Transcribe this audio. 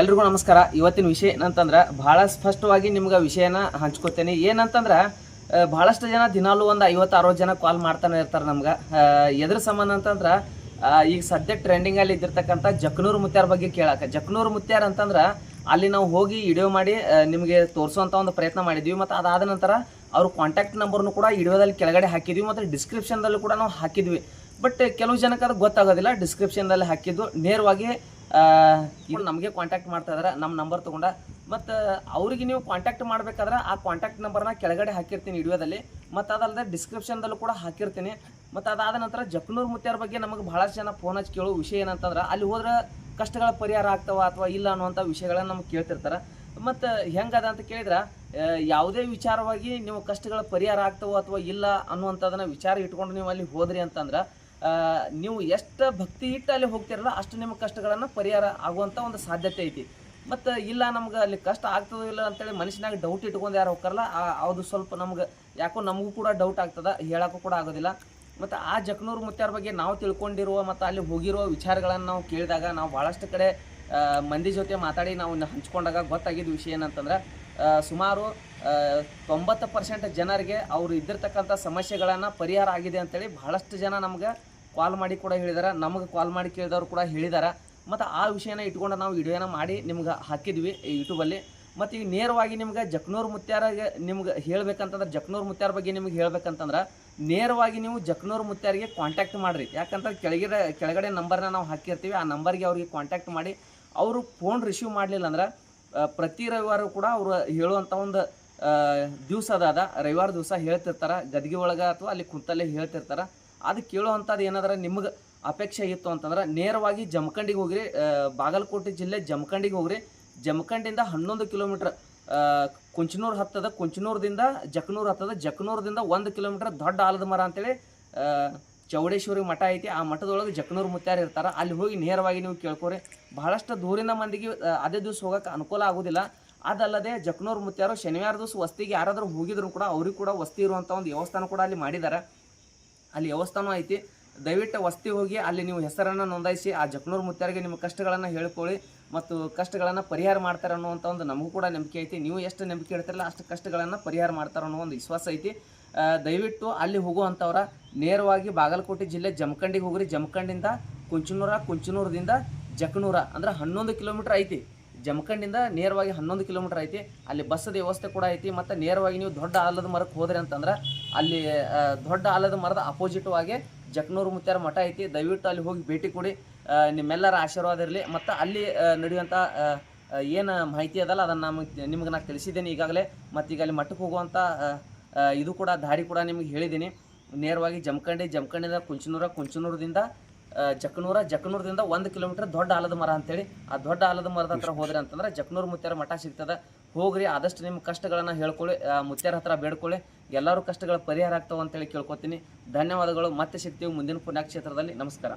ಎಲ್ರಿಗೂ ನಮಸ್ಕಾರ. ಇವತ್ತಿನ ವಿಷಯ ಏನಂತಂದ್ರೆ ಭಾಳ ಸ್ಪಷ್ಟವಾಗಿ ನಿಮ್ಗೆ ವಿಷಯನ ಹಂಚ್ಕೋತೇನೆ. ಏನಂತಂದ್ರೆ ಭಾಳಷ್ಟು ಜನ ದಿನಾಲೂ ಒಂದು ಐವತ್ತು ಅರವತ್ತು ಜನ ಕಾಲ್ ಮಾಡ್ತಾನೆ ಇರ್ತಾರೆ ನಮ್ಗೆ. ಎದ್ರ ಸಂಬಂಧ ಅಂತಂದ್ರೆ ಈಗ ಸದ್ಯ ಟ್ರೆಂಡಿಂಗಲ್ಲಿ ಇದ್ದಿರ್ತಕ್ಕಂಥ ಜಕ್ನೂರು ಮುತ್ಯಾರ ಬಗ್ಗೆ ಕೇಳಕ್ಕೆ ಜಕ್ನೂರು ಮುತ್ಯಾರ ಅಂತಂದ್ರೆ, ಅಲ್ಲಿ ನಾವು ಹೋಗಿ ವಿಡಿಯೋ ಮಾಡಿ ನಿಮಗೆ ತೋರಿಸುವಂಥ ಒಂದು ಪ್ರಯತ್ನ ಮಾಡಿದ್ವಿ. ಮತ್ತು ಅದಾದ ನಂತರ ಅವ್ರ ಕಾಂಟ್ಯಾಕ್ಟ್ ನಂಬರ್ನು ಕೂಡ ವಿಡಿಯೋದಲ್ಲಿ ಕೆಳಗಡೆ ಹಾಕಿದ್ವಿ. ಮತ್ತು ಡಿಸ್ಕ್ರಿಪ್ಷನ್ದಲ್ಲೂ ಕೂಡ ನಾವು ಹಾಕಿದ್ವಿ. ಬಟ್ ಕೆಲವು ಜನಕ್ಕೆ ಅದು ಗೊತ್ತಾಗೋದಿಲ್ಲ. ಡಿಸ್ಕ್ರಿಪ್ಷನ್ದಲ್ಲಿ ಹಾಕಿದ್ದು. ನೇರವಾಗಿ ನಮಗೆ ಕಾಂಟ್ಯಾಕ್ಟ್ ಮಾಡ್ತಾ ಇದಾರೆ ನಮ್ಮ ನಂಬರ್ ತೊಗೊಂಡ. ಮತ್ತು ಅವ್ರಿಗೆ ನೀವು ಕಾಂಟ್ಯಾಕ್ಟ್ ಮಾಡಬೇಕಾದ್ರೆ ಆ ಕಾಂಟ್ಯಾಕ್ಟ್ ನಂಬರ್ನ ಕೆಳಗಡೆ ಹಾಕಿರ್ತೀನಿ ವಿಡಿಯೋದಲ್ಲಿ. ಮತ್ತು ಅದಲ್ಲದೆ ಡಿಸ್ಕ್ರಿಪ್ಷನ್ದಲ್ಲೂ ಕೂಡ ಹಾಕಿರ್ತೀನಿ. ಮತ್ತು ಅದಾದ ನಂತರ ಜಕ್ನೂರ್ ಮುತ್ಯಾರ ಬಗ್ಗೆ ನಮಗೆ ಭಾಳಷ್ಟು ಜನ ಫೋನ್ ಹಚ್ಚಿ ಕೇಳೋ ವಿಷಯ ಏನಂತಂದ್ರೆ ಅಲ್ಲಿ ಹೋದ್ರೆ ಕಷ್ಟಗಳ ಪರಿಹಾರ ಆಗ್ತಾವ ಅಥವಾ ಇಲ್ಲ ಅನ್ನುವಂಥ ವಿಷಯಗಳನ್ನ ನಮ್ಗೆ ಕೇಳ್ತಿರ್ತಾರೆ. ಮತ್ತು ಹೆಂಗದ ಅಂತ ಕೇಳಿದ್ರೆ ಯಾವುದೇ ವಿಚಾರವಾಗಿ ನೀವು ಕಷ್ಟಗಳ ಪರಿಹಾರ ಆಗ್ತಾವೋ ಅಥವಾ ಇಲ್ಲ ಅನ್ನುವಂಥದ್ದನ್ನ ವಿಚಾರ ಇಟ್ಕೊಂಡು ನೀವು ಅಲ್ಲಿ ಹೋದ್ರಿ ಅಂತಂದ್ರೆ ನೀವು ಎಷ್ಟು ಭಕ್ತಿ ಇಟ್ಟು ಅಲ್ಲಿ ಹೋಗ್ತಿರಲ್ಲ ಅಷ್ಟು ನಿಮ್ಮ ಕಷ್ಟಗಳನ್ನು ಪರಿಹಾರ ಆಗುವಂಥ ಒಂದು ಸಾಧ್ಯತೆ ಐತಿ. ಮತ್ತು ಇಲ್ಲ ನಮ್ಗೆ ಅಲ್ಲಿ ಕಷ್ಟ ಆಗ್ತದೋ ಇಲ್ಲ ಅಂತೇಳಿ ಮನುಷ್ಯನಾಗ ಡೌಟ್ ಇಟ್ಕೊಂಡು ಯಾರು ಹೋಗ್ತಾರಲ್ಲ ಅದು ಸ್ವಲ್ಪ ನಮ್ಗೆ ಯಾಕೋ ನಮಗೂ ಕೂಡ ಡೌಟ್ ಆಗ್ತದ, ಹೇಳೋಕ್ಕೂ ಕೂಡ ಆಗೋದಿಲ್ಲ. ಮತ್ತು ಆ ಜಕ್ನೂರು ಮುತ್ಯಾರ ಬಗ್ಗೆ ನಾವು ತಿಳ್ಕೊಂಡಿರುವ ಮತ್ತು ಅಲ್ಲಿ ಹೋಗಿರುವ ವಿಚಾರಗಳನ್ನು ನಾವು ಕೇಳಿದಾಗ ನಾವು ಭಾಳಷ್ಟು ಕಡೆ ಮಂದಿ ಜೊತೆ ಮಾತಾಡಿ ನಾವು ಹಂಚ್ಕೊಂಡಾಗ ಗೊತ್ತಾಗಿದ್ದ ವಿಷಯ ಏನಂತಂದ್ರೆ ಸುಮಾರು ತೊಂಬತ್ತು ಪರ್ಸೆಂಟ್ ಜನರಿಗೆ ಅವರು ಇದ್ದಿರ್ತಕ್ಕಂಥ ಸಮಸ್ಯೆಗಳನ್ನು ಪರಿಹಾರ ಆಗಿದೆ ಅಂತೇಳಿ ಬಹಳಷ್ಟು ಜನ ನಮ್ಗೆ ಕಾಲ್ ಮಾಡಿ ಕೂಡ ಹೇಳಿದಾರೆ, ನಮಗೆ ಕಾಲ್ ಮಾಡಿ ಕೇಳಿದವರು ಕೂಡ ಹೇಳಿದಾರೆ. ಮತ್ತು ಆ ವಿಷಯನ ಇಟ್ಕೊಂಡು ನಾವು ವಿಡಿಯೋನ ಮಾಡಿ ನಿಮ್ಗೆ ಹಾಕಿದ್ವಿ ಯೂಟ್ಯೂಬಲ್ಲಿ ಮತ್ತು ಈಗ ನೇರವಾಗಿ ನಿಮ್ಗೆ ಜಕ್ನೂರ್ ಮುತ್ಯಾರಿಗೆ ನಿಮ್ಗೆ ಹೇಳಬೇಕಂತಂದ್ರೆ, ಜಕ್ನೂರ್ ಮುತ್ಯಾರ ಬಗ್ಗೆ ನಿಮ್ಗೆ ಹೇಳ್ಬೇಕಂತಂದ್ರೆ ನೇರವಾಗಿ ನೀವು ಜಕ್ನೂರ್ ಮುತ್ಯಾರಿಗೆ ಕಾಂಟ್ಯಾಕ್ಟ್ ಮಾಡಿರಿ. ಯಾಕಂತಂದ್ರೆ ಕೆಳಗಡೆ ಕೆಳಗಡೆ ನಂಬರ್ನ ನಾವು ಹಾಕಿರ್ತೀವಿ, ಆ ನಂಬರ್ಗೆ ಅವ್ರಿಗೆ ಕಾಂಟ್ಯಾಕ್ಟ್ ಮಾಡಿ ಅವರು ಫೋನ್ ರಿಸೀವ್ ಮಾಡಲಿಲ್ಲ ಅಂದ್ರೆ ಪ್ರತಿ ರವಿವಾರ ಕೂಡ ಅವರು ಹೇಳುವಂಥ ಒಂದು ದಿವಸ ಅದ. ರವಿವಾರ ದಿವಸ ಹೇಳ್ತಿರ್ತಾರೆ, ಗದ್ಗೆ ಒಳಗೆ ಅಥವಾ ಅಲ್ಲಿ ಕುಂತಲ್ಲೇ ಹೇಳ್ತಿರ್ತಾರೆ. ಅದು ಕೇಳುವಂಥದ್ದು ಏನಾದ್ರೆ ನಿಮ್ಗೆ ಅಪೇಕ್ಷೆ ಇತ್ತು ಅಂತಂದ್ರೆ ನೇರವಾಗಿ ಜಮಖಂಡಿಗೆ ಹೋಗ್ರಿ ಬಾಗಲಕೋಟೆ ಜಿಲ್ಲೆ ಜಮಖಂಡಿಗೆ ಹೋಗ್ರಿ. ಜಮಖಂಡಿಂದ ಹನ್ನೊಂದು ಕಿಲೋಮೀಟ್ರ್ ಕುಂಚನೂರು ಹತ್ತದ ಕುಂಚನೂರದಿಂದ ಜಕ್ನೂರು ಹತ್ತದ ಜಕ್ನೂರದಿಂದ ಒಂದು ಕಿಲೋಮೀಟ್ರ್ ದೊಡ್ಡ ಆಲದ ಮರ ಅಂತೇಳಿ ಚೌಡೇಶ್ವರಿ ಮಠ ಐತಿ. ಆ ಮಠದೊಳಗೆ ಜಕ್ನೂರು ಮುತ್ತಾರ ಇರ್ತಾರೆ. ಅಲ್ಲಿ ಹೋಗಿ ನೇರವಾಗಿ ನೀವು ಕೇಳ್ಕೊರಿ. ಬಹಳಷ್ಟು ದೂರಿನ ಮಂದಿಗೆ ಅದೇ ದಿವಸ ಹೋಗೋಕೆ ಅನುಕೂಲ ಆಗೋದಿಲ್ಲ. ಅದಲ್ಲದೆ ಜಕ್ನೂರು ಮುತ್ಯಾರು ಶನಿವಾರ ದಿವಸ ವಸ್ತಿಗೆ ಯಾರಾದರೂ ಹೋಗಿದ್ರು ಕೂಡ ಅವ್ರಿಗೆ ಕೂಡ ವಸ್ತಿ ಇರುವಂಥ ಒಂದು ವ್ಯವಸ್ಥೆನ ಕೂಡ ಅಲ್ಲಿ ಮಾಡಿದ್ದಾರೆ ಅಲ್ಲಿ ವ್ಯವಸ್ಥಾನೂ ಐತಿ. ದಯವಿಟ್ಟು ವಸ್ತಿ ಹೋಗಿ ಅಲ್ಲಿ ನೀವು ಹೆಸರನ್ನು ನೋಂದಾಯಿಸಿ, ಆ ಜಕ್ನೂರು ಮುತ್ಯಾರಿಗೆ ನಿಮ್ಮ ಕಷ್ಟಗಳನ್ನು ಹೇಳ್ಕೊಳ್ಳಿ ಮತ್ತು ಕಷ್ಟಗಳನ್ನು ಪರಿಹಾರ ಮಾಡ್ತಾರೆ ಅನ್ನುವಂಥ ಒಂದು ನಮಗೂ ಕೂಡ ನಂಬಿಕೆ ಐತಿ. ನೀವು ಎಷ್ಟು ನಂಬಿಕೆ ಇಡ್ತಿರಲ್ಲ ಅಷ್ಟು ಕಷ್ಟಗಳನ್ನು ಪರಿಹಾರ ಮಾಡ್ತಾರೆ ಅನ್ನೋ ಒಂದು ವಿಶ್ವಾಸ ಐತಿ. ದಯವಿಟ್ಟು ಅಲ್ಲಿ ಹೋಗುವಂಥವ್ರ ನೇರವಾಗಿ ಬಾಗಲಕೋಟೆ ಜಿಲ್ಲೆ ಜಮಖಂಡಿಗೆ ಹೋಗ್ರಿ. ಜಮಖಂಡಿಂದ ಕುಂಚನೂರ, ಕುಂಚನೂರದಿಂದ ಜಕ್ನೂರ, ಅಂದ್ರೆ ಹನ್ನೊಂದು ಕಿಲೋಮೀಟ್ರ್ ಐತಿ. ಜಮಖಂಡಿಂದ ನೇರವಾಗಿ ಹನ್ನೊಂದು ಕಿಲೋಮೀಟರ್ ಐತಿ. ಅಲ್ಲಿ ಬಸ್ಸದ ವ್ಯವಸ್ಥೆ ಕೂಡ ಐತಿ. ಮತ್ತು ನೇರವಾಗಿ ನೀವು ದೊಡ್ಡ ಆಲದ ಮರಕ್ಕೆ ಹೋದ್ರಿ ಅಂತಂದ್ರೆ ಅಲ್ಲಿ ದೊಡ್ಡ ಆಲದ ಮರದ ಅಪೋಸಿಟ್ ಆಗಿ ಜಕ್ನೂರು ಮುತ್ಯಾರ ಮಠ ಐತಿ. ದಯವಿಟ್ಟು ಅಲ್ಲಿ ಹೋಗಿ ಭೇಟಿ ಕೊಡಿ. ನಿಮ್ಮೆಲ್ಲರ ಆಶೀರ್ವಾದ ಇರಲಿ. ಮತ್ತು ಅಲ್ಲಿ ನಡೆಯುವಂಥ ಏನು ಮಾಹಿತಿ ಅದಲ್ಲ, ಅದನ್ನು ನಮಗೆ ನಿಮ್ಗೆ ನಾನು ತಿಳಿಸಿದ್ದೇನೆ ಈಗಾಗಲೇ. ಮತ್ತು ಈಗ ಅಲ್ಲಿ ಮಠಕ್ಕೆ ಹೋಗುವಂಥ ಇದು ಕೂಡ, ದಾರಿ ಕೂಡ ನಿಮಗೆ ಹೇಳಿದ್ದೀನಿ. ನೇರವಾಗಿ ಜಮಖಂಡಿ, ಜಮಖಂಡಿಂದ ಕುಂಚನೂರ, ಕುಂಚನೂರದಿಂದ ಜಕನೂರ ಜಕನೂರದಿಂದ ಒಂದು ಕಿಲೋಮೀಟರ್ ದೊಡ್ಡ ಆಲದ ಮರ ಅಂತೇಳಿ. ಆ ದೊಡ್ಡ ಆಲದ ಮರದ ಹತ್ರ ಹೋದ್ರಿ ಅಂತಂದ್ರೆ ಜಕ್ನೂರು ಮುತ್ಯಾರ ಮಠ ಸಿಗ್ತದೆ. ಹೋಗ್ರಿ ಆದಷ್ಟು ನಿಮ್ಮ ಕಷ್ಟಗಳನ್ನು ಹೇಳ್ಕೊಳ್ಳಿ ಮುತ್ಯಾರ ಹತ್ರ ಬೇಡ್ಕೊಳ್ಳಿ. ಎಲ್ಲರೂ ಕಷ್ಟಗಳ ಪರಿಹಾರ ಆಗ್ತಾವ ಅಂತೇಳಿ ಕೇಳ್ಕೊತೀನಿ. ಧನ್ಯವಾದಗಳು ಮತ್ತೆ ಸಿಗ್ತೀವಿ ಮುಂದಿನ ಪುಣ್ಯಕ್ಷೇತ್ರದಲ್ಲಿ. ನಮಸ್ಕಾರ.